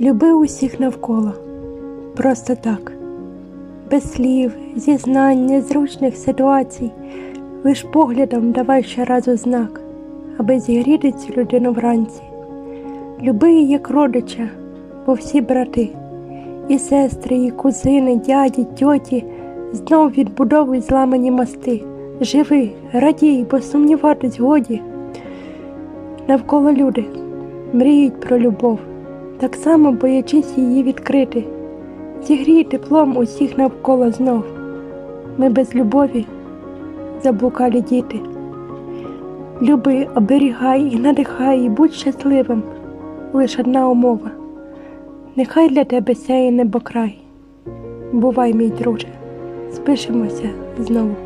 Люби усіх навколо, просто так, без слів, зізнань, незручних ситуацій, лиш поглядом давай щоразу знак, аби зігріти цю людину вранці. Люби її як родича, бо всі брати, і сестри, і кузини, дяді, тьоті. Знов відбудовуй зламані мости. Живи, радій, бо сумніватись годі. Навколо люди. Мріють про любов, так само боячись її відкрити. Зігрій теплом усіх навколо знов. Ми без любові заблукалі діти. Люби, оберігай і надихай, і будь щасливим. Лиш одна умова. Нехай для тебе сяє небокрай. Бувай, мій друже, спишемося знову.